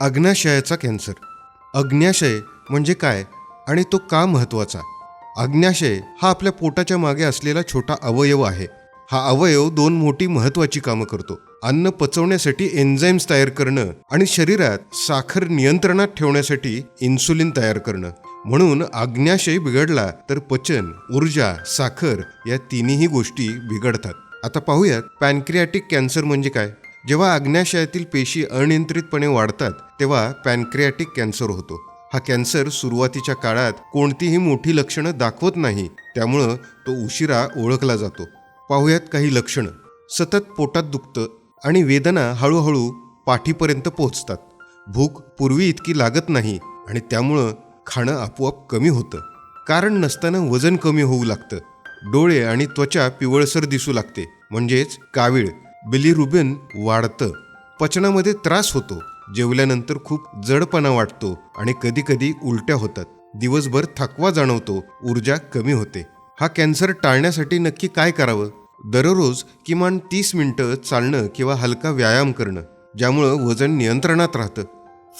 अग्न्याशयाचा cancer. अग्न्याशय म्हणजे काय? आणि तो का महत्त्वाचा अग्न्याशय हा आपल्या पोटाच्या मागे असलेला छोटा अवयव आहे. हा अवयव दोन मोठी महत्वाची कामं करतो. अन्न पचवण्यासाठी एन्झाईम्स तयार करणं आणि शरीरात साखर नियंत्रणात ठेवण्यासाठी इन्सुलिन तयार करणं. म्हणून आग्न्याशय बिघडला तर पचन ऊर्जा साखर या तिन्ही गोष्टी बिघडतात. आता पाहूयात पॅनक्रियाटिक कॅन्सर म्हणजे काय? जेव्हा आग्न्याशयातील पेशी अनियंत्रितपणे वाढतात तेव्हा पॅनक्रियाटिक कॅन्सर होतो. हा कॅन्सर सुरुवातीच्या काळात कोणतीही मोठी लक्षणं दाखवत नाही त्यामुळं तो उशिरा ओळखला जातो. पाहुयात काही लक्षणं. सतत पोटात दुखतं आणि वेदना हळूहळू पाठीपर्यंत पोहोचतात. भूक पूर्वी इतकी लागत नाही आणि त्यामुळं खाणं आपोआप कमी होतं. कारण नसताना वजन कमी होऊ लागतं. डोळे आणि त्वचा पिवळसर दिसू लागते. म्हणजेच कावीळ बिलिरुबिन वाढतं. पचनामध्ये त्रास होतो. जेवल्यानंतर खूप जडपणा वाटतो आणि कधीकधी उलट्या होतात. दिवसभर थकवा जाणवतो ऊर्जा कमी होते. हा कॅन्सर टाळण्यासाठी नक्की काय करावं? दररोज किमान तीस मिनटं चालणं किंवा हलका व्यायाम करणं ज्यामुळं वजन नियंत्रणात राहतं.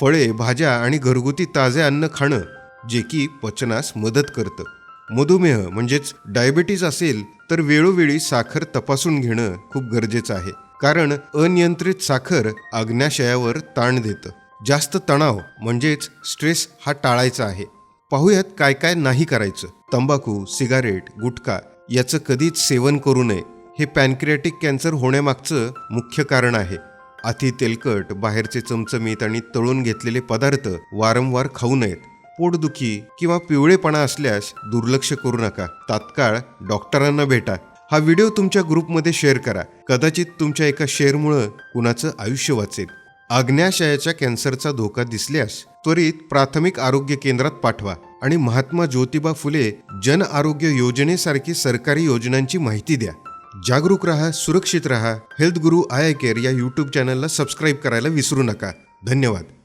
फळे भाज्या आणि घरगुती ताजे अन्न खाणं जे की पचनास मदत करतं. मधुमेह म्हणजेच डायबिटीज असेल तर वेळोवेळी साखर तपासून घेणं खूप गरजेचं आहे. कारण अनियंत्रित साखर आग्न्याशयावर ताण देतं. जास्त तणाव म्हणजेच स्ट्रेस हा टाळायचा आहे. पाहूयात काय काय नाही करायचं. तंबाखू सिगारेट गुटखा याचं कधीच सेवन करू नये. हे पॅनक्रियाटिक कॅन्सर होण्यामागचं मुख्य कारण आहे. अति तेलकट बाहेरचे चमचमीत आणि तळून घेतलेले पदार्थ वारंवार खाऊ नयेत. पोटदुखी किंवा पिवळेपणा असल्यास दुर्लक्ष करू नका. तात्काळ डॉक्टरांना भेटा. हा व्हिडिओ तुमच्या ग्रुपमध्ये शेअर करा. कदाचित तुमच्या एका शेअरमुळं कुणाचं आयुष्य वाचेल. आग्न्याशयाच्या कॅन्सरचा धोका दिसल्यास त्वरित प्राथमिक आरोग्य केंद्रात पाठवा आणि महात्मा ज्योतिबा फुले जन आरोग्य योजनेसारखी सरकारी योजनांची माहिती द्या. जागरूक रहा सुरक्षित रहा हेल्थ गुरु आय केअर या यूट्यूब चॅनलला सबस्क्राईब करायला विसरू नका. धन्यवाद.